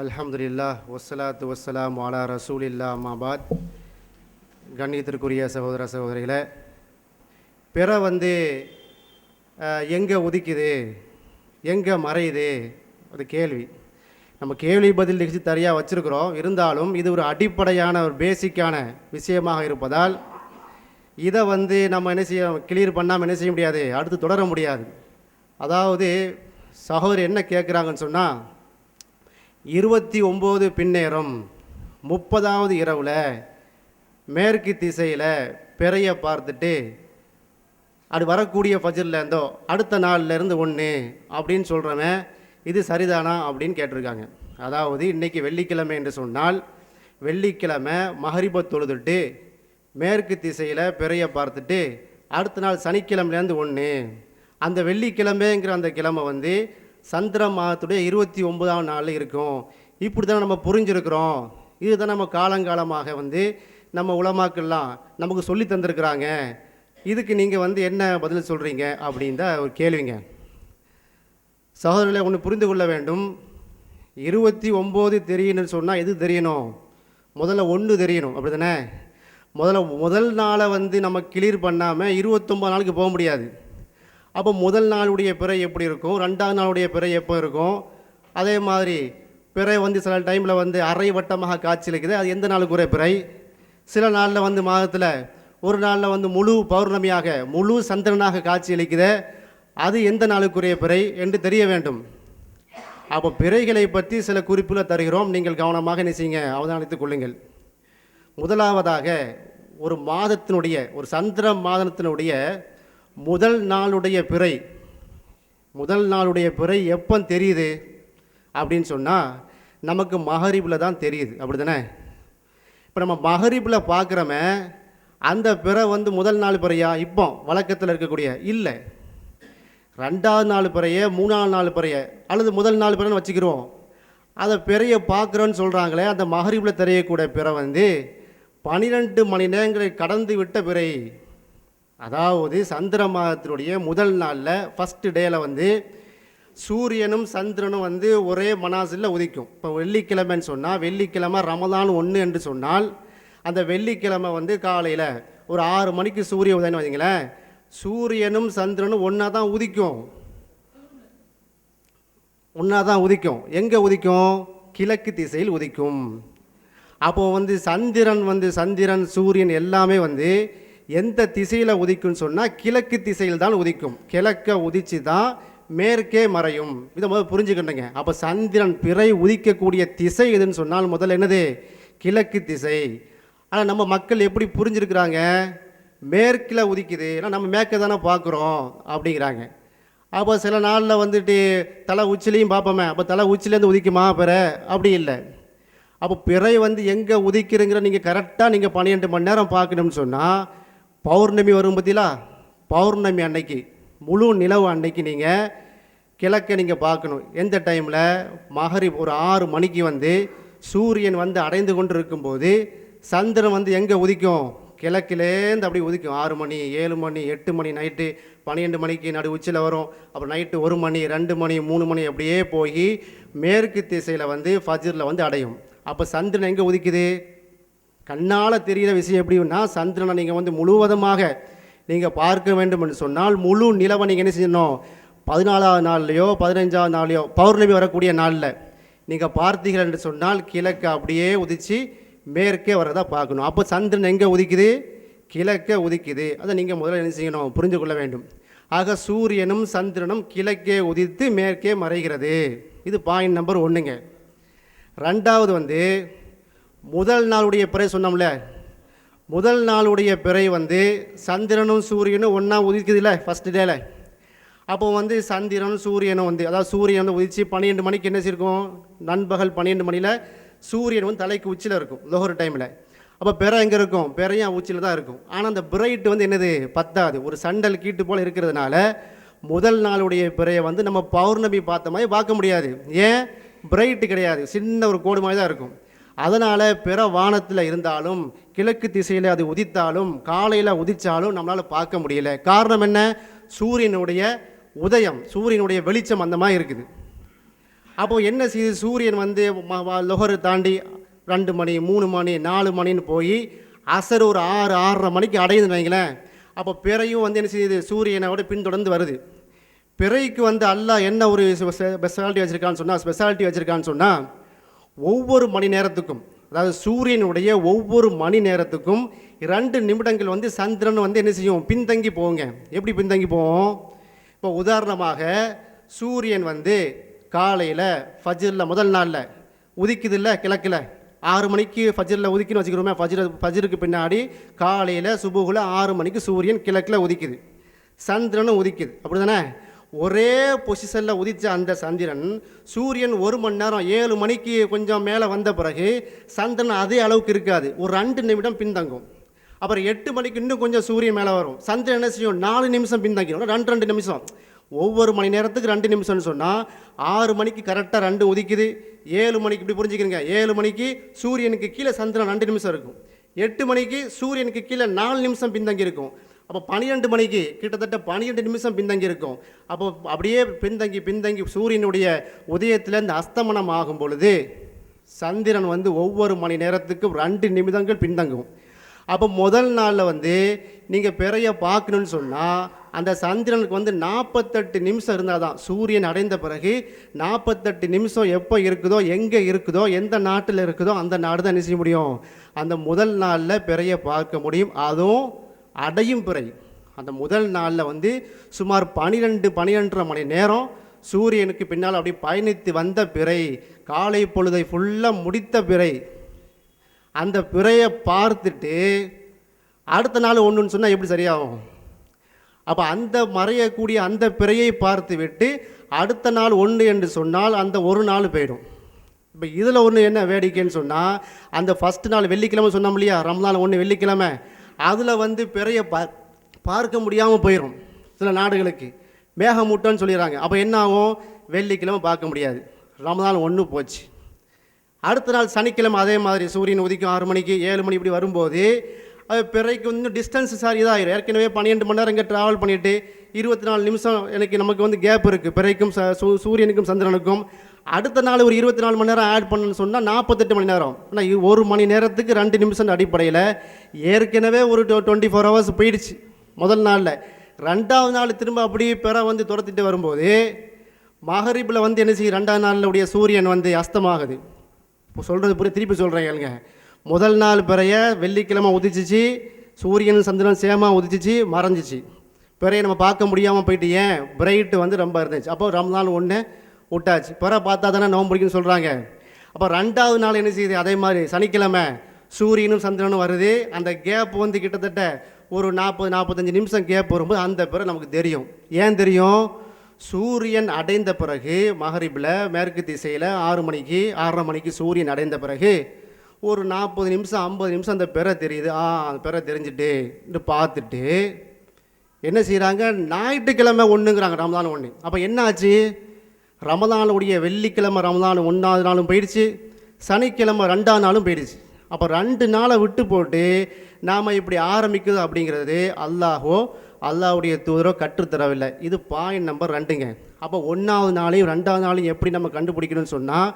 அல்ஹம்துல்லா வசலாத்து வசலாம் வாலா ரசூல் இல்லா அம்மாபாத் கண்ணியத்திற்குரிய சகோதர சகோதரிகளை பிற வந்து எங்கே உதிக்குது? எங்கே மறையுது? அது கேள்வி. நம்ம கேள்வி பதில் நிகழ்ச்சி தனியாக வச்சுருக்குறோம். இருந்தாலும் இது ஒரு அடிப்படையான ஒரு பேசிக்கான விஷயமாக இருப்பதால் இதை வந்து நம்ம என்ன செய்ய கிளியர் பண்ணாமல் என்ன செய்ய முடியாது? அடுத்து தொடர முடியாது. அதாவது சகோதரி என்ன கேட்குறாங்கன்னு சொன்னால் இருபத்தி ஒம்பது பின்னேரம் முப்பதாவது இரவில் மேற்கு திசையில் பிறைய பார்த்துட்டு அது வரக்கூடிய ஃபஜ்ரில் இருந்தோ அடுத்த நாள்லேருந்து ஒன்று அப்படின்னு சொல்கிறவன் இது சரிதானா? அப்படின்னு கேட்டிருக்காங்க. அதாவது இன்றைக்கி வெள்ளிக்கிழமை என்று சொன்னால் வெள்ளிக்கிழமை மகரிப தொழுதுட்டு மேற்கு திசையில் பிறைய பார்த்துட்டு அடுத்த நாள் சனிக்கிழமையிலேருந்து ஒன்று அந்த வெள்ளிக்கிழமைங்கிற அந்த கிழமை வந்து சந்திர மாதத்துடைய இருபத்தி ஒன்பதாம் நாளில் இருக்கும். இப்படி தான் நம்ம புரிஞ்சிருக்கிறோம். இதுதான் நம்ம காலங்காலமாக வந்து நம்ம உலமாக்கெல்லாம் நமக்கு சொல்லி தந்திருக்கிறாங்க. இதுக்கு நீங்கள் வந்து என்ன பதில் சொல்கிறீங்க அப்படின்னு தான் ஒரு கேள்விங்க. சகோதரர்களை ஒன்று புரிந்து கொள்ள வேண்டும். இருபத்தி ஒம்பது தெரியணும்னு சொன்னால் எது தெரியணும்? முதல்ல ஒன்று தெரியணும் அப்படி தானே முதல்ல முதல் நாளை வந்து நம்ம கிளியர் பண்ணாமல் இருபத்தொம்பது நாளுக்கு போக முடியாது. அப்போ முதல் நாளுடைய பிறை எப்படி இருக்கும்? ரெண்டாவது நாளுடைய பிறை எப்போ இருக்கும்? அதே மாதிரி பிறை வந்து சில டைமில் வந்து அரை வட்டமாக காட்சியளிக்குது. அது எந்த நாளுக்குரிய பிறை? சில நாளில் வந்து மாதத்தில் ஒரு நாளில் வந்து முழு பௌர்ணமியாக முழு சந்திரனாக காட்சியளிக்குது. அது எந்த நாளுக்குரிய பிறை என்று தெரிய வேண்டும். அப்போ பிறைகளை பற்றி சில குறிப்புகளை தருகிறோம். நீங்கள் கவனமாக என்ன செய்யுங்க அவதானித்துக் கொள்ளுங்கள். முதலாவதாக ஒரு மாதத்தினுடைய ஒரு சந்திர மாதத்தினுடைய முதல் நாளுடைய பிறை முதல் நாளுடைய பிறை எப்போ தெரியுது? அப்படின்னு சொன்னால் நமக்கு மகரிபில் தான் தெரியுது. அப்படி தானே இப்போ நம்ம மகரிபில் பார்க்குறோமே அந்த பிறை வந்து முதல் நாள் பிறையா? இப்போ வழக்கத்தில் இருக்கக்கூடிய இல்லை. ரெண்டாவது நாள் பிறைய மூணாவது நாள் பிறைய அல்லது முதல் நாள் பிறைன்னு வச்சுக்கிறோம் அதை பிறைய பார்க்குறோன்னு சொல்கிறாங்களே அந்த மகரிபில் தெரியக்கூடிய பிறை வந்து பன்னிரெண்டு மணி நேரங்களை கடந்து விட்ட பிறை. அதாவது சந்திர மாதத்தினுடைய முதல் நாளில் ஃபஸ்ட்டு டேயில் வந்து சூரியனும் சந்திரனும் வந்து ஒரே மனாசில் உதிக்கும். இப்போ வெள்ளிக்கிழமைன்னு சொன்னால் வெள்ளிக்கிழமை ரமதான் ஒன்று என்று சொன்னால் அந்த வெள்ளிக்கிழமை வந்து காலையில் ஒரு ஆறு மணிக்கு சூரிய உதயம்னு வைங்களேன் சூரியனும் சந்திரனும் ஒன்றா தான் உதிக்கும். ஒன்றா தான் உதிக்கும். எங்கே உதிக்கும்? கிழக்கு திசையில் உதிக்கும். அப்போது வந்து சந்திரன் வந்து சந்திரன் சூரியன் எல்லாமே வந்து எந்த திசையில் உதிக்கும்னு சொன்னால் கிழக்கு திசையில் தான் உதிக்கும். கிழக்க உதிச்சு தான் மேற்கே மறையும். இதை முதல் புரிஞ்சுக்கணுங்க. அப்போ சந்திரன் பிறை உதிக்கக்கூடிய திசை எதுன்னு சொன்னால் முதல்ல என்னது? கிழக்கு திசை. ஆனால் நம்ம மக்கள் எப்படி புரிஞ்சிருக்கிறாங்க? மேற்கில் உதிக்குது. ஏன்னா நம்ம மேற்க தானே பார்க்குறோம் அப்படிங்கிறாங்க. அப்போ சில நாளில் வந்துட்டு தலை உச்சிலையும் பார்ப்போமே. அப்போ தலை உச்சிலேருந்து உதிக்குமா பிற? அப்படி இல்லை. அப்போ பிறை வந்து எங்கே உதிக்கிறங்கிற நீங்கள் கரெக்டாக நீங்கள் பன்னிரெண்டு மணி நேரம் பார்க்கணும்னு சொன்னால் பௌர்ணமி வரும் பார்த்தீங்களா பௌர்ணமி அன்னைக்கு முழு நிலவு அன்னைக்கு நீங்கள் கிழக்க நீங்கள் பார்க்கணும். எந்த டைமில் மகரி ஒரு ஆறு மணிக்கு வந்து சூரியன் வந்து அடைந்து கொண்டு இருக்கும்போது சந்திரன் வந்து எங்கே உதிக்கும்? கிழக்கிலேருந்து அப்படி உதிக்கும். ஆறு மணி ஏழு மணி எட்டு மணி நைட்டு பன்னிரெண்டு மணிக்கு நடு உச்சியில் வரும். அப்புறம் நைட்டு ஒரு மணி ரெண்டு மணி மூணு மணி அப்படியே போய் மேற்கு திசையில் வந்து ஃபஜிரில் வந்து அடையும். அப்போ சந்திரன் எங்கே உதிக்குது? கண்ணால் தெரிகிற விஷயம் எப்படின்னா சந்திரனை நீங்கள் வந்து முழுவதுமாக நீங்கள் பார்க்க வேண்டும் என்று சொன்னால் முழு நிலவை நீங்கள் என்ன செய்யணும்? பதினாலாவது நாள்லையோ பதினஞ்சாவது நாள்லையோ பௌர்ணமி வரக்கூடிய நாளில் நீங்கள் பார்த்தீர்கள் என்று சொன்னால் கிழக்கு அப்படியே உதித்து மேற்கே வரதா பார்க்கணும். அப்போ சந்திரன் எங்கே உதிக்குது? கிழக்கே உதிக்குது. அதை நீங்கள் முதல்ல என்ன செய்யணும்? புரிந்து கொள்ள வேண்டும். ஆக சூரியனும் சந்திரனும் கிழக்கே உதித்து மேற்கே மறைகிறது. இது பாயிண்ட் நம்பர் ஒன்றுங்க ரெண்டாவது வந்து முதல் நாளுடைய பிறை சொன்னோம்ல முதல் நாளுடைய பிறை வந்து சந்திரனும் சூரியனும் ஒன்றா உதிக்குதுல்ல ஃபஸ்ட்டு டேல அப்போ வந்து சந்திரனும் சூரியனும் வந்து அதாவது சூரியன் வந்து உதிச்சு பன்னிரெண்டு மணிக்கு என்ன இருக்கும் நண்பகல் பன்னிரெண்டு மணியில் சூரியன் வந்து தலைக்கு உச்சியில் இருக்கும் லோகர் டைமில் அப்போ பிற எங்கே இருக்கும்? பிறையும் உச்சியில் தான் இருக்கும். ஆனால் அந்த பிரைட் வந்து என்னது? பத்தாது. ஒரு சண்டல் கீட்டு போல் இருக்கிறதுனால முதல் நாளுடைய பிறையை வந்து நம்ம பௌர்ணமி பார்த்த மாதிரி பார்க்க முடியாது. ஏன்? பிரைட்டு கிடையாது. சின்ன ஒரு கோடு மாதிரி தான் இருக்கும். அதனால் பிற வானத்தில் இருந்தாலும் கிழக்கு திசையில் அது உதித்தாலும் காலையில் உதித்தாலும் நம்மளால் பார்க்க முடியல. காரணம் என்ன? சூரியனுடைய உதயம் சூரியனுடைய வெளிச்சம் அந்த மாதிரி இருக்குது. அப்போ என்ன செய்யுது சூரியன் வந்து ம- லொஹரு தாண்டி ரெண்டு மணி மூணு மணி நாலு மணின்னு போய் அசர் ஒரு ஆறு ஆறரை மணிக்கு அடையுதுன்னு வைங்களேன். அப்போ பிறையும் வந்து என்ன செய்யுது சூரியனோட பின்தொடர்ந்து வருது. பிறைக்கு வந்து அல்லாஹ் என்ன ஒரு ஸ்பெஷாலிட்டி வச்சுருக்கான்னு சொன்னால் ஸ்பெஷாலிட்டி வச்சுருக்கான்னு சொன்னால் ஒவ்வொரு மணி நேரத்துக்கும் அதாவது சூரியனுடைய ஒவ்வொரு மணி நேரத்துக்கும் ரெண்டு நிமிடங்கள் வந்து சந்திரன் வந்து என்ன செய்யும்? பின்தங்கி போங்க. எப்படி பின்தங்கி போவோம்? இப்போ உதாரணமாக சூரியன் வந்து காலையில் ஃபஜ்ரில் முதல் நாளில் உதிக்குது இல்லை கிழக்கில். ஆறு மணிக்கு ஃபஜிரில் உதிக்குன்னு வச்சுக்கிறோமே ஃபஜ்ர ஃபஜிருக்கு பின்னாடி காலையில் சுபுகுல ஆறு மணிக்கு சூரியன் கிழக்கில் உதிக்குது. சந்திரனும் உதிக்குது. அப்படி தானே ஒரே பொசிஷனில் உதித்த அந்த சந்திரன் சூரியன் ஒரு மணி நேரம் ஏழு மணிக்கு கொஞ்சம் மேலே வந்த பிறகு சந்திரன் அதே அளவுக்கு இருக்காது. ஒரு ரெண்டு நிமிடம் பின்தங்கும். அப்புறம் எட்டு மணிக்கு இன்னும் கொஞ்சம் சூரியன் மேலே வரும். சந்திரன் என்ன செய்யும்? நாலு நிமிஷம் பின்தங்கிடும். ரெண்டு ரெண்டு நிமிஷம். ஒவ்வொரு மணி நேரத்துக்கு ரெண்டு நிமிஷம்னு சொன்னால் ஆறு மணிக்கு கரெக்டாக ரெண்டு உதிக்குது. ஏழு மணிக்கு இப்படி புரிஞ்சுக்கிறீங்க. ஏழு மணிக்கு சூரியனுக்கு கீழே சந்திரன் ரெண்டு நிமிஷம் இருக்கும். எட்டு மணிக்கு சூரியனுக்கு கீழே நாலு நிமிஷம் பின்தங்கி இருக்கும் அப்போ பன்னிரெண்டு மணிக்கு கிட்டத்தட்ட பன்னிரெண்டு நிமிஷம் பின்தங்கி இருக்கும் அப்போ அப்படியே பின்தங்கி பின்தங்கி சூரியனுடைய உதயத்தில் அஸ்தமனம் ஆகும் பொழுது சந்திரன் வந்து ஒவ்வொரு மணி நேரத்துக்கும் ரெண்டு நிமிடங்கள் பின்தங்கும். அப்போ முதல் நாளில் வந்து நீங்கள் பிறைய பார்க்கணுன்னு சொன்னால் அந்த சந்திரனுக்கு வந்து நாற்பத்தெட்டு நிமிஷம் இருந்தால் தான் சூரியன் அடைந்த பிறகு நாற்பத்தெட்டு நிமிஷம் எப்போ இருக்குதோ எங்கே இருக்குதோ எந்த நாட்டில் இருக்குதோ அந்த நாடு தான் என்ன செய்ய முடியும்? அந்த முதல் நாளில் பிறைய பார்க்க முடியும். அதுவும் அடையும் பிறை. அந்த முதல் நாளில் வந்து சுமார் பனிரெண்டு பனிரெண்டரை மணி நேரம் சூரியனுக்கு பின்னால் அப்படி பயணித்து வந்த பிறை. காலை பொழுதை ஃபுல்லாக முடித்த பிறை. அந்த பிறையை பார்த்துட்டு அடுத்த நாள் ஒன்றுன்னு சொன்னால் எப்படி சரியாகும்? அப்போ அந்த மறையக்கூடிய அந்த பிறையை பார்த்து விட்டு அடுத்த நாள் ஒன்று என்று சொன்னால் அந்த ஒரு நாள் போயிடும். இப்போ இதில் ஒன்று என்ன வேடிக்கைன்னு சொன்னால் அந்த ஃபஸ்ட் நாள் வெள்ளிக்கிழமை சொன்னோம் இல்லையா? ரம்லான் ஒன்று வெள்ளிக்கிழமை. அதில் வந்து பிறையை பா பார்க்க முடியாமல் போயிடும் சில நாடுகளுக்கு. மேகமூட்டம்னு சொல்லிடுறாங்க. அப்போ என்ன ஆகும்? வெள்ளிக்கிழமை பார்க்க முடியாது. ரமதான் ஒன்று போச்சு. அடுத்த நாள் சனிக்கிழமை அதே மாதிரி சூரியன் உதிக்கும் ஆறு மணிக்கு ஏழு மணி இப்படி வரும்போது அது பிறைக்கு வந்து டிஸ்டன்ஸ் சார் இதாகிடும் ஏற்கனவே பன்னெண்டு மணி நேரம் இங்கே ட்ராவல் பண்ணிவிட்டு இருபத்தி நாலு நிமிஷம் எனக்கு நமக்கு வந்து கேப் இருக்குது பிறைக்கும் ச- சூ- சூரியனுக்கும் சந்திரனுக்கும். அடுத்த நாள் ஒரு இருபத்தி நாலு மணி நேரம் ஆட் பண்ணுன்னு சொன்னால் நாற்பத்தெட்டு மணி நேரம். ஆனால் ஒரு மணி நேரத்துக்கு ரெண்டு நிமிஷம் அடிப்படையில் ஏற்கனவே ஒரு டுவெண்ட்டி ஃபோர் ஹவர்ஸ் போயிடுச்சு முதல் நாளில். ரெண்டாவது நாள் திரும்ப அப்படியே பிற வந்து துரத்திட்டு வரும்போது மகரிப்பில் வந்து என்ன செய்யும்? ரெண்டாவது நாளில் உடைய சூரியன் வந்து அஸ்தமாகுது. இப்போ சொல்கிறது புரிய திருப்பி சொல்கிறேன் கேளுங்க. முதல் நாள் பிறைய வெள்ளிக்கிழமை உதிச்சிச்சு சூரியன் சந்திரன் சேமாக உதிச்சிச்சு மறைஞ்சிச்சு. பிறைய நம்ம பார்க்க முடியாமல் போயிட்டு ஏன்? பிரைட்டு வந்து ரொம்ப இருந்துச்சு. அப்போ ரம்லான் ஒன்று விட்டாச்சு. பிற பார்த்தா தானே நோம்பு சொல்கிறாங்க அப்போ ரெண்டாவது நாள் என்ன செய்யுது? அதே மாதிரி சனிக்கிழமை சூரியனும் சந்திரனும் வருது. அந்த கேப் வந்து கிட்டத்தட்ட ஒரு நாற்பது நாற்பத்தஞ்சு நிமிஷம் கேப் வரும்போது அந்த பிறகு நமக்கு தெரியும். ஏன் தெரியும்? சூரியன் அடைந்த பிறகு மகரிபில் மேற்கு திசையில் ஆறு மணிக்கு ஆறரை மணிக்கு சூரியன் அடைந்த பிறகு ஒரு நாற்பது நிமிஷம் ஐம்பது நிமிஷம் அந்த பிற தெரியுது. ஆ அந்த பிற தெரிஞ்சுட்டு பார்த்துட்டு என்ன செய்கிறாங்க ஞாயிற்றுக்கிழமை ஒன்றுங்கிறாங்க ரம்தான் ஒன்று அப்போ என்ன ஆச்சு ரமதானுடைய வெள்ளிக்கிழமை ரமதான் ஒன்றாவது நாளும் போயிடுச்சு சனிக்கிழமை ரெண்டாவது நாளும் போயிடுச்சு. அப்போ ரெண்டு நாளை விட்டு போட்டு நாம் இப்படி ஆரம்பிக்குது அப்படிங்கிறது அல்லாஹோ அல்லாஹுடைய தூதரோ கற்றுத்தரவில்லை இது பாயிண்ட் நம்பர் ரெண்டுங்க. அப்போ ஒன்றாவது நாளையும் ரெண்டாவது நாளையும் எப்படி நம்ம கண்டுபிடிக்கணும்னு சொன்னால்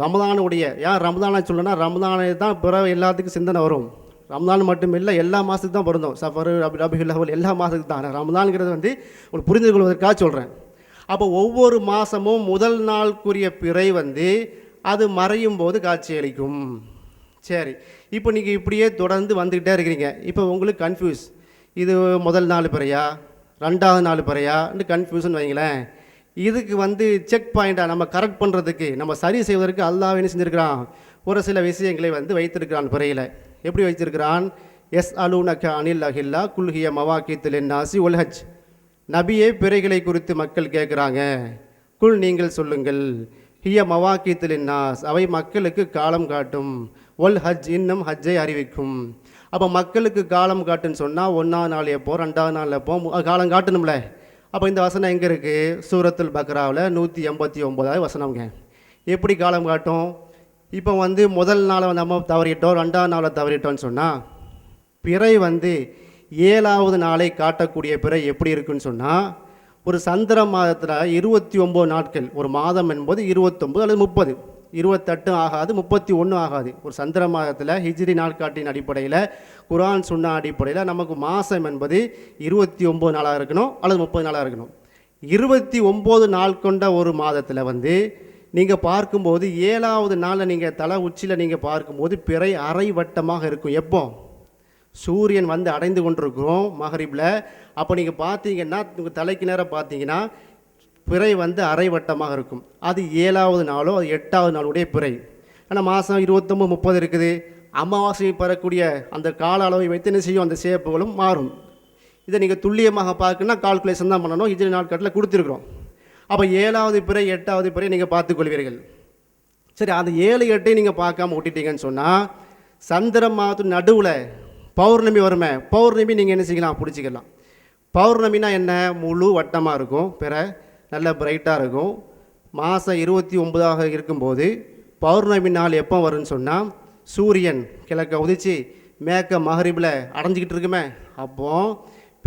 ரமதானுடைய ஏன் ரமதானை சொல்லணும்னா ரமதானை தான் பிற எல்லாத்துக்கும் சிந்தனை வரும். ரம்தான் மட்டும் இல்லை எல்லா மாதத்துக்கு தான் பிறந்தோம் சஃபர் ரபி ரபிகுல் எல்லா மாதத்துக்கு தான். ரமதான்ங்கிறது வந்து உங்களுக்கு புரிந்து கொள்வதற்காக சொல்கிறேன் அப்போ ஒவ்வொரு மாதமும் முதல் நாளுக்குரிய பிறை வந்து அது மறையும் போது காட்சியளிக்கும் சரி. இப்போ நீங்கள் இப்படியே தொடர்ந்து வந்துக்கிட்டே இருக்கிறீங்க. இப்போ உங்களுக்கு கன்ஃபியூஸ் இது முதல் நாள் பிறையா? ரெண்டாவது நாள் பிறையான்னு கன்ஃபியூஷன் வைங்களேன். இதுக்கு வந்து செக் பாயிண்ட்டாக நம்ம கரெக்ட் பண்ணுறதுக்கு நம்ம சரி செய்வதற்கு அல்லாஹ் என்ன செஞ்சுருக்கிறான்? ஒரு சில விஷயங்களை வந்து வைத்திருக்கிறான் பிறையில். எப்படி வைத்திருக்கிறான்? எஸ் அலூனக அனில் அஹில்லா குல்ஹிய மவாக்கித்தில் நாசி உல்ஹஜ் நபியே பிறைகளை குறித்து மக்கள் கேட்குறாங்க குல் நீங்கள் சொல்லுங்கள். ஹிய மவாக்கித்தில் நாஸ். அவை மக்களுக்கு காலம் காட்டும். ஒல் ஹஜ் இன்னும் ஹஜ்ஜை அறிவிக்கும். அப்போ மக்களுக்கு காலம் காட்டுன்னு சொன்னால் ஒன்றாவது நாள் எப்போ ரெண்டாவது நாள் எப்போ காலம் காட்டணும்ல. அப்போ இந்த வசனம் எங்கே இருக்குது சூரத்துல் பக்ராவில் நூற்றி எண்பத்தி ஒம்போதாவது வசனம்ங்க. எப்படி காலம் காட்டும்? இப்போ வந்து முதல் நாளை நம்ம தவறிட்டோம் ரெண்டாவது நாளை தவறிட்டோம்னு சொன்னால் பிறை வந்து ஏழாவது நாளை காட்டக்கூடிய பிறை எப்படி இருக்குன்னு சொன்னால் ஒரு சந்திர மாதத்தில் இருபத்தி ஒம்பது நாட்கள் ஒரு மாதம் என்பது இருபத்தொம்பது அல்லது முப்பது. இருபத்தெட்டும் ஆகாது முப்பத்தி ஒன்றும் ஆகாது. ஒரு சந்திர மாதத்தில் ஹிஜ்ரி நாட்காட்டின் அடிப்படையில் குரான் சுன்னா அடிப்படையில் நமக்கு மாதம் என்பது இருபத்தி ஒம்பது நாளாக இருக்கணும் அல்லது முப்பது நாளாக இருக்கணும். இருபத்தி ஒம்பது நாள் கொண்ட ஒரு மாதத்தில் வந்து நீங்கள் பார்க்கும்போது ஏழாவது நாளில் நீங்கள் தலை உச்சியில் நீங்கள் பார்க்கும்போது பிறை அரை வட்டமாக இருக்கும். எப்போ? சூரியன் வந்து அடைந்து கொண்டிருக்கிறோம் மகரிப்பில் அப்போ நீங்கள் பார்த்தீங்கன்னா உங்கள் தலைக்கு நேரம் பார்த்தீங்கன்னா பிறை வந்து அரை வட்டமாக இருக்கும். அது ஏழாவது நாளோ அது எட்டாவது நாளுடைய பிறை. ஆனால் மாதம் இருபத்தொம்பது முப்பது இருக்குது. அமாவாசை பெறக்கூடிய அந்த கால அளவை வைத்து என்ன செய்யும்? அந்த சேப்புகளும் மாறும். இதை நீங்கள் துல்லியமாக பார்க்கணுன்னா கால்குலேஷன் தான் பண்ணணும். இதில் நாட்காட்டில் கொடுத்துருக்குறோம். அப்போ ஏழாவது பிறை எட்டாவது பிறை நீங்கள் பார்த்துக்கொள்வீர்கள். சரி அந்த ஏழு எட்டையும் நீங்கள் பார்க்காம விட்டுட்டீங்கன்னு சொன்னால் சந்திர மாதத்து நடுவில் பௌர்ணமி வருமே பௌர்ணமி நீங்கள் என்ன செய்யலாம்? பிடிச்சிக்கலாம். பௌர்ணமினா என்ன? முழு வட்டமாக இருக்கும் பிற நல்ல பிரைட்டாக இருக்கும். மாதம் இருபத்தி ஒன்பதாக இருக்கும்போது பௌர்ணமி நாள் எப்போ வரும்னு சொன்னால் சூரியன் கிழக்க உதிச்சு மேற்க மகரிபில் அடைஞ்சிக்கிட்டு இருக்குமே அப்போ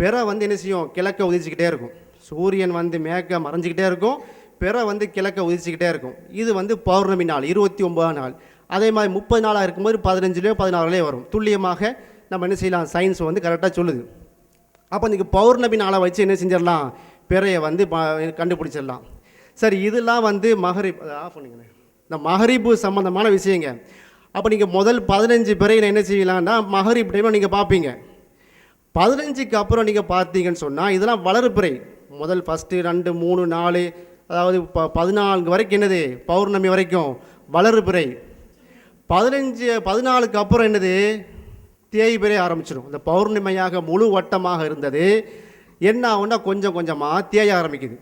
பிற வந்து என்ன செய்யும்? கிழக்க உதிச்சிக்கிட்டே இருக்கும். சூரியன் வந்து மேற்க மறைஞ்சிக்கிட்டே இருக்கும் பிற வந்து கிழக்க உதிச்சிக்கிட்டே இருக்கும். இது வந்து பௌர்ணமி நாள் இருபத்தி ஒன்பதாம் நாள். அதே மாதிரி முப்பது நாளாக இருக்கும்போது பதினஞ்சுலேயோ பதினாறுலேயோ வரும். துல்லியமாக நம்ம என்ன செய்யலாம்? சயின்ஸ் வந்து கரெக்டாக சொல்லுது. அப்போ நீங்கள் பௌர்ணமி நாளை வச்சு என்ன செஞ்சிடலாம்? பிறையை வந்து கண்டுபிடிச்சிடலாம். சரி இதெல்லாம் வந்து மகரிப் அதை ஆஃப் பண்ணிக்கிறேன் இந்த மகரிப்பு சம்மந்தமான விஷயங்க. அப்போ நீங்கள் முதல் பதினஞ்சு பிறையில் என்ன செய்யலான்னா மகரிப் டைமில் நீங்கள் பார்ப்பீங்க பதினஞ்சுக்கு அப்புறம் நீங்கள் பார்த்தீங்கன்னு சொன்னால் இதெல்லாம் வளரு பிறை. முதல் ஃபஸ்ட்டு ரெண்டு மூணு நாலு அதாவது ப பதினான்கு வரைக்கும் என்னது? பௌர்ணமி வரைக்கும் வளர்பிறை பதினஞ்சு பதினாலுக்கு அப்புறம் என்னது? தேய் ஆரம்பிச்சிடும் இந்த பௌர்ணமியாக முழு வட்டமாக இருந்தது. என்ன ஆகுன்னா கொஞ்சம் கொஞ்சமாக தேய ஆரம்பிக்குது.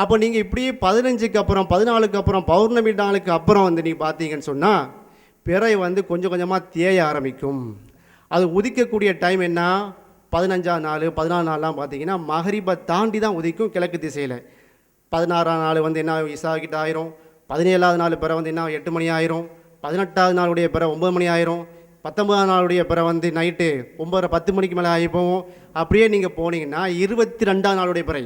அப்போ நீங்கள் இப்படி பதினஞ்சுக்கு அப்புறம் பதினாலுக்கு அப்புறம் பௌர்ணமி நாளுக்கு அப்புறம் வந்து நீங்கள் பார்த்தீங்கன்னு சொன்னால் பிறை வந்து கொஞ்சம் கொஞ்சமாக தேய ஆரம்பிக்கும். அது உதிக்கக்கூடிய டைம் என்ன? பதினஞ்சாம் நாள் பதினாலு நாள்லாம் பார்த்தீங்கன்னா மகரிபை தாண்டி தான் உதிக்கும் கிழக்கு திசையில். பதினாறாம் நாள் வந்து என்ன இசா ஆயிரும். பதினேழாவது நாள் பிற வந்து என்ன எட்டு மணி ஆயிரும். பதினெட்டாவது நாளுடைய பிற ஒம்பது மணி ஆயிரும். பத்தொன்பதாம் நாளுடைய பிற வந்து நைட்டு ஒம்பது பத்து மணிக்கு மேலே ஆகி போவோம் அப்படியே நீங்கள் போனீங்கன்னா இருபத்தி ரெண்டாம் நாளுடைய பிறை.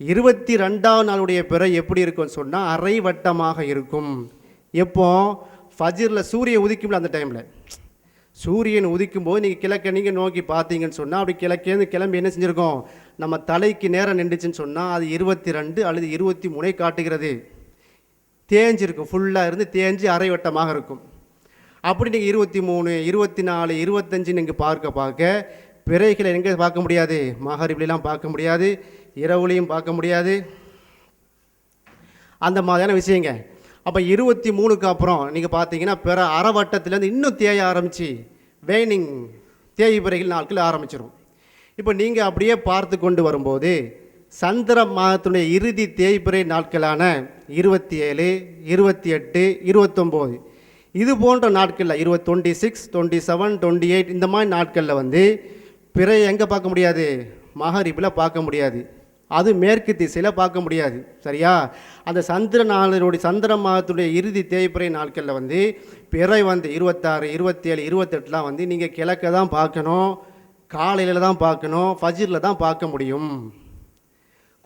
இருபத்தி ரெண்டாம் நாளுடைய பிறை எப்படி இருக்கும்னு சொன்னால் அரை வட்டமாக இருக்கும். எப்போ? ஃபஜிரில் சூரியன் உதிக்கும்ல அந்த டைமில் சூரியன் உதிக்கும் போது நீங்கள் கிழக்க நீங்கள் நோக்கி பார்த்தீங்கன்னு சொன்னால் அப்படி கிழக்கேருந்து கிளம்பி என்ன செஞ்சுருக்கோம்? நம்ம தலைக்கு நேரம் நின்றுச்சுன்னு சொன்னால் அது இருபத்தி ரெண்டு அல்லது இருபத்தி மூணை காட்டுகிறது. தேஞ்சிருக்கும். ஃபுல்லாக இருந்து தேஞ்சு அரை வட்டமாக இருக்கும். அப்படி நீங்கள் இருபத்தி மூணு இருபத்தி நாலு இருபத்தஞ்சு நீங்கள் பார்க்க பார்க்க பிறைகளை எங்கே பார்க்க முடியாது? மகரிபிலாம் பார்க்க முடியாது இரவுலையும் பார்க்க முடியாது. அந்த மாதிரியான விஷயங்க. அப்போ இருபத்தி மூணுக்கு அப்புறம் நீங்கள் பார்த்தீங்கன்னா பிற அறவட்டத்துலேருந்து இன்னும் தேய ஆரம்பித்து வேனிங் தேய் பிறைகள் நாட்கள் ஆரம்பிச்சிடும் இப்போ நீங்கள் அப்படியே பார்த்து கொண்டு வரும்போது சந்திர மாதத்துடைய இறுதி தேய்பிறை நாட்களான இருபத்தி ஏழு இருபத்தி எட்டு இருபத்தொம்போது இது போன்ற நாட்களில் இருபது twenty six twenty seven twenty eight இந்த மாதிரி நாட்களில் வந்து பிறை எங்கே பார்க்க முடியாது? மகரிப்பில் பார்க்க முடியாது. அது மேற்கு திசையில் பார்க்க முடியாது. சரியா? அந்த சந்திர நாளினுடைய சந்திர மாதத்துடைய இறுதி தேய்பிறை நாட்களில் வந்து பிறை வந்து இருபத்தாறு இருபத்தேழு இருபத்தெட்டுலாம் வந்து நீங்கள் கிழக்க தான் பார்க்கணும் காலையில் தான் பார்க்கணும் ஃபஜிரில் தான் பார்க்க முடியும்.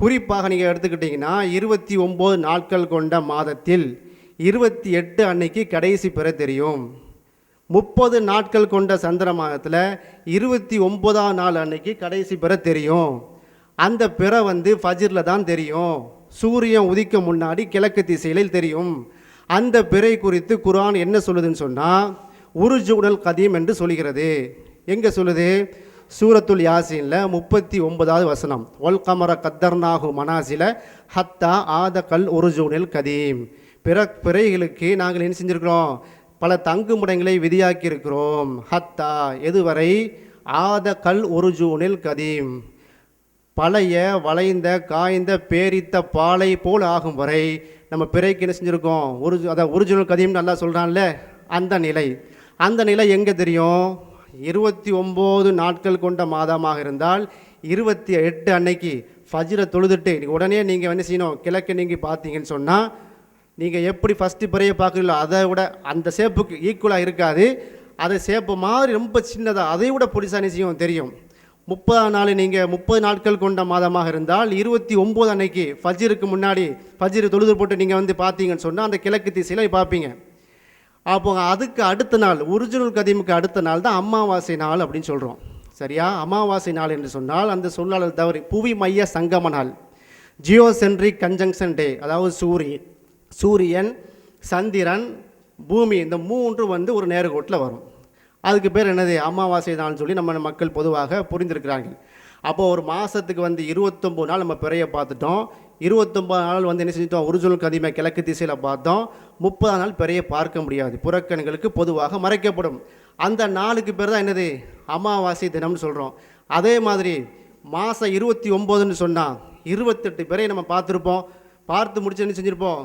குறிப்பாக நீங்கள் எடுத்துக்கிட்டிங்கன்னா இருபத்தி ஒம்பது நாட்கள் கொண்ட மாதத்தில் இருபத்தி எட்டு அன்னைக்கு கடைசி பெற தெரியும். முப்பது நாட்கள் கொண்ட சந்திர மாதத்தில் இருபத்தி ஒம்பதாம் நாள் அன்னைக்கு கடைசி பெற தெரியும். அந்த பிற வந்து ஃபஜிரில் தான் தெரியும். சூரியன் உதிக்க முன்னாடி கிழக்கு திசையில் தெரியும். அந்த பிறை குறித்து குரான் என்ன சொல்லுதுன்னு சொன்னால் உருஜுடல் கதீம் என்று சொல்கிறது எங்கே சொல்லுது? சூரத்துல் யாசினில் முப்பத்தி ஒன்பதாவது வசனம். ஒல் கமர கத்தர்னாகு மனாசில ஹத்தா ஆத கல் உருஜூனில் கதீம். பிற பிறைகளுக்கு நாங்கள் என்ன செஞ்சுருக்கிறோம்? பல தங்குமுடங்களை விதியாக்கி இருக்கிறோம் ஹத்தா எதுவரை? ஆத கல் உருஜூனில் கதீம். பழைய வளைந்த காய்ந்த பேரித்த பாலை போல் ஆகும் வரை நம்ம பிறைக்கு என்ன செஞ்சுருக்கோம்? ஒரு அதான் ஒரிஜினல் கதையும் நல்லா சொல்கிறான்ல அந்த நிலை. அந்த நிலை எங்கே தெரியும்? இருபத்தி ஒம்பது நாட்கள் கொண்ட மாதமாக இருந்தால் இருபத்தி எட்டு அன்னைக்கு ஃபஜ்ரை தொழுதுட்டு உடனே நீங்கள் என்ன செய்யணும்? கிழக்கு நீங்கள் பார்த்தீங்கன்னு சொன்னால் நீங்கள் எப்படி ஃபஸ்ட்டு பிறையை பார்க்குறீங்களோ அதை விட அந்த சேப்புக்கு ஈக்குவலாக இருக்காது. அதை சேப்பு மாதிரி ரொம்ப சின்னதாக அதை விட பொடிசாக நிச்சயம் தெரியும். முப்பதாம் நாள் நீங்கள் முப்பது நாட்கள் கொண்ட மாதமாக இருந்தால் இருபத்தி ஒம்பது அன்னைக்கு ஃபஜிருக்கு முன்னாடி ஃபஜ்ரு தொழுது போட்டு நீங்கள் வந்து பார்த்தீங்கன்னு சொன்னால் அந்த கிழக்கு திசையில் பார்ப்பீங்க. அப்போ அதுக்கு அடுத்த நாள் ஒரிஜினல் கதிமுக்கு அடுத்த நாள் தான் அமாவாசை நாள் அப்படின்னு சொல்கிறோம் சரியா? அமாவாசை நாள் என்று சொன்னால் அந்த சொல்லாளர் தவறு புவி மைய சங்கம நாள். ஜியோ சென்ட்ரிக் கன்ஜங்ஷன் டே அதாவது சூரியன் சூரியன் சந்திரன் பூமி இந்த மூன்று வந்து ஒரு நேர்கோட்டில் வரும். அதுக்கு பேர் என்னது? அமாவாசை தான் சொல்லி நம்ம மக்கள் பொதுவாக புரிந்திருக்கிறார்கள். அப்போது ஒரு மாதத்துக்கு வந்து இருபத்தொம்போது நாள் நம்ம பிறைய பார்த்துட்டோம். இருபத்தொம்பது நாள் வந்து என்ன செஞ்சிட்டோம்? ஒரிஜினல் கதிமை கிழக்கு திசையில் பார்த்தோம். முப்பதாம் நாள் பிறைய பார்க்க முடியாது. புறக்கண்களுக்கு பொதுவாக மறைக்கப்படும். அந்த நாளுக்கு பேர் தான் என்னது? அமாவாசை தினம்னு சொல்கிறோம் அதே மாதிரி மாதம் இருபத்தி ஒம்போதுன்னு சொன்னால் இருபத்தெட்டு பிறையை நம்ம பார்த்துருப்போம். பார்த்து முடிச்சு என்ன செஞ்சுருப்போம்?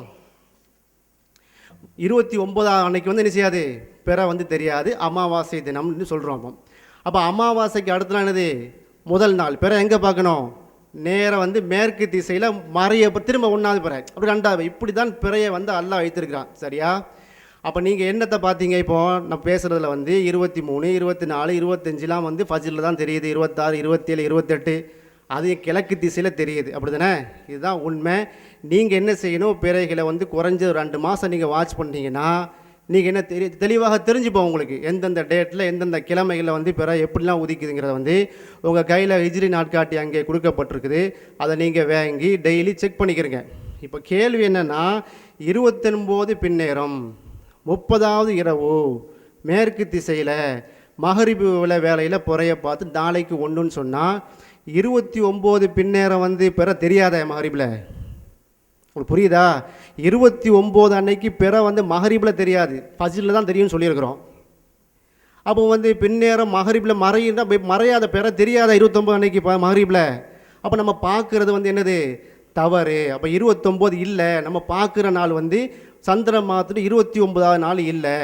இருபத்தி ஒம்பதாம் அன்னைக்கு வந்து என்ன செய்யாது? பிற வந்து தெரியாது. அமாவாசை தினம்னு சொல்கிறோம் அப்போ. அப்போ அமாவாசைக்கு அடுத்த நாள் என்னது? முதல் நாள். பிற எங்கே பார்க்கணும்? நேராக வந்து மேற்கு திசையில் மறைய திரும்ப ஒன்றாவது பிற. அப்படி ரெண்டாவது இப்படி தான் பிறையை வந்து அல்லாஹ் வைத்திருக்கிறான். சரியா? அப்போ நீங்கள் என்னத்தை பார்த்தீங்க இப்போ? நான் பேசுகிறதுல வந்து இருபத்தி மூணு இருபத்தி நாலு இருபத்தஞ்சிலாம் வந்து ஃபஜிலில் தான் தெரியுது. இருபத்தாறு இருபத்தேழு இருபத்தெட்டு. அது கிழக்கு திசையில் தெரியுது. அப்படி தானே இதுதான் உண்மை. நீங்கள் என்ன செய்யணும்? பிறைகளை வந்து குறைஞ்ச ரெண்டு மாதம் நீங்கள் வாட்ச் பண்ணிட்டீங்கன்னா நீங்கள் என்ன தெரிய தெளிவாக தெரிஞ்சுப்போம் உங்களுக்கு. எந்தெந்த டேட்டில் எந்தெந்த கிழமைகளில் வந்து பிற எப்படிலாம் உதிக்குதுங்கிறத வந்து உங்கள் கையில் ஹிஜ்ரி நாட்காட்டி அங்கே கொடுக்கப்பட்டிருக்குது. அதை நீங்கள் வாங்கி டெய்லி செக் பண்ணிக்கிறீங்க. இப்போ கேள்வி என்னென்னா இருபத்தொன்பது பின்னேரம் முப்பதாவது இரவு மேற்கு திசையில் மகரிபு விலை வேலையில் புறைய பார்த்து நாளைக்கு ஒன்றுன்னு சொன்னால் இருபத்தி ஒம்பது பின்னேரம் வந்து பெற தெரியாத மகரிபில்? உங்களுக்கு புரியுதா? இருபத்தி ஒம்பது அன்னைக்கு பிற வந்து மகரிபில் தெரியாது. ஃபஜ்ரில் தான் தெரியும்னு சொல்லியிருக்கிறோம். அப்போ வந்து பின்னேரம் மகரிபில் மறையினா மறையாத பிற தெரியாத இருபத்தொம்பது அன்னைக்கு இப்போ மகரிபில்? அப்போ நம்ம பார்க்குறது வந்து என்னது? தவறு. அப்போ இருபத்தொம்போது இல்லை. நம்ம பார்க்குற நாள் வந்து சந்திர மாதத்துல இருபத்தி ஒன்பதாவது நாள் இல்லை.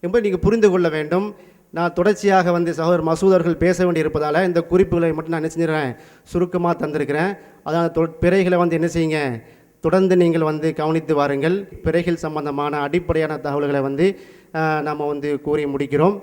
என்பதை நீங்கள் புரிந்து கொள்ள வேண்டும். நான் தொடர்ச்சியாக வந்து சகோதரர் மசூதர்கள் பேச வேண்டியிருப்பதால் இந்த குறிப்புகளை மட்டும் நான் என்ன செஞ்சிடறேன்? சுருக்கமாக தந்திருக்கிறேன். அதான் தொ பிறைகளை வந்து என்ன செய்யுங்க? தொடர்ந்து நீங்கள் வந்து கவனித்து வாருங்கள். பிறைகள் சம்பந்தமான அடிப்படையான தகவல்களை வந்து நாம் நம்ம வந்து கூறி முடிக்கிறோம்.